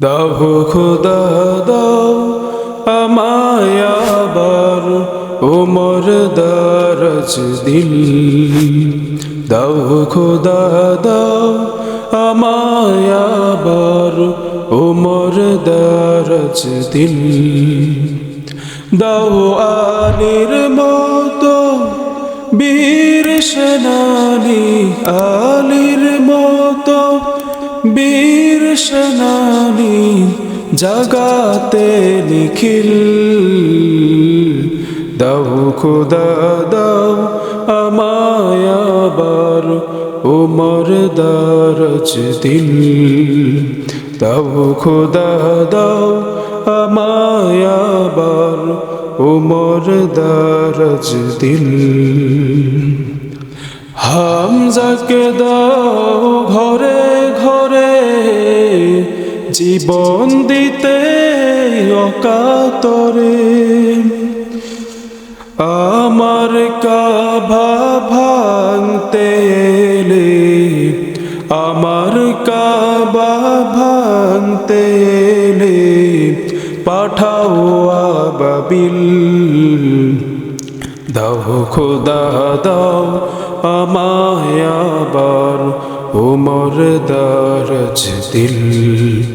দাও খুদা দাও আমায় আবার ওমর দারাজ দিল। দাও খুদা দাও আমায় আবার ওমর দারাজ দিল। দাও আলির মতো বীর সেনানি আলির মতো বীর সেনানি জাগাতে নিখিল। দাও খুদা, দাও আমায় আবার উমর দারজ দিল। দাও খুদা, দাও আমায় আবার উমর দারজ দিল। হামজাকে দাও জীবন দিতে অকাতরে। আমার কাভা ভাঙতে আমার কাবা ভাঙতে পাঠাও আবাবিল দাও খোদা, দাও আমায় আবার উমর দারজ দিল।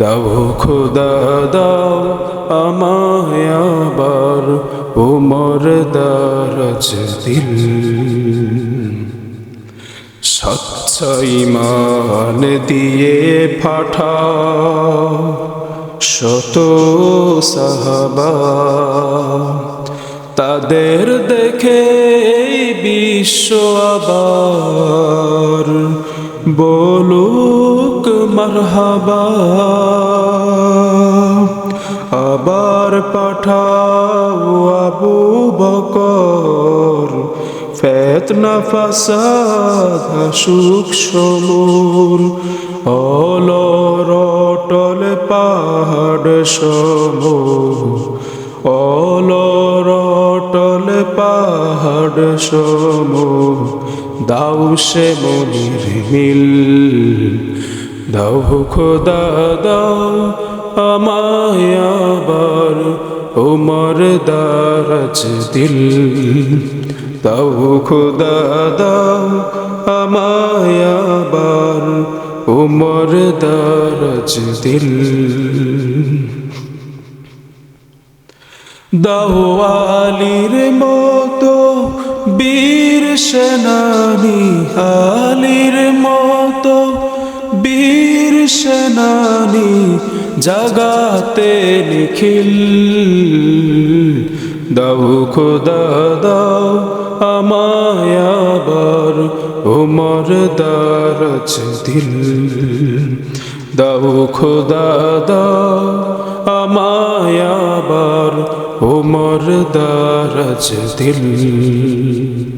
দাও খোদা, দাও আমায় আবার উমর দারজ দিল স্বচ্ছ ইমান দিয়ে পাঠাও শত সাহাবা। তাদের দেখে বিশ্ব আবার বলুক মারহাবা, আবার পাঠাও আবু বকর। ফেতনা, ফাসাদ, সুখ, সমুর। অলরটল পাহাড়, সমুর। অলরটল পাহাড়, সমুর। দাও সে মনির মিল। দাও খোদা, দাও আমায় আবার উমর দারাজ দিল। দাও খোদা, দাও আমায় আবার উমর দারাজ দিল। দাওয়ালির মতো বীর সেনানি, আলির সেনানি জাগাতে নিখিল। দাও খোদা দাও উমর দারাজ দিল। দাও খোদা দাও উমর দারাজ দিল।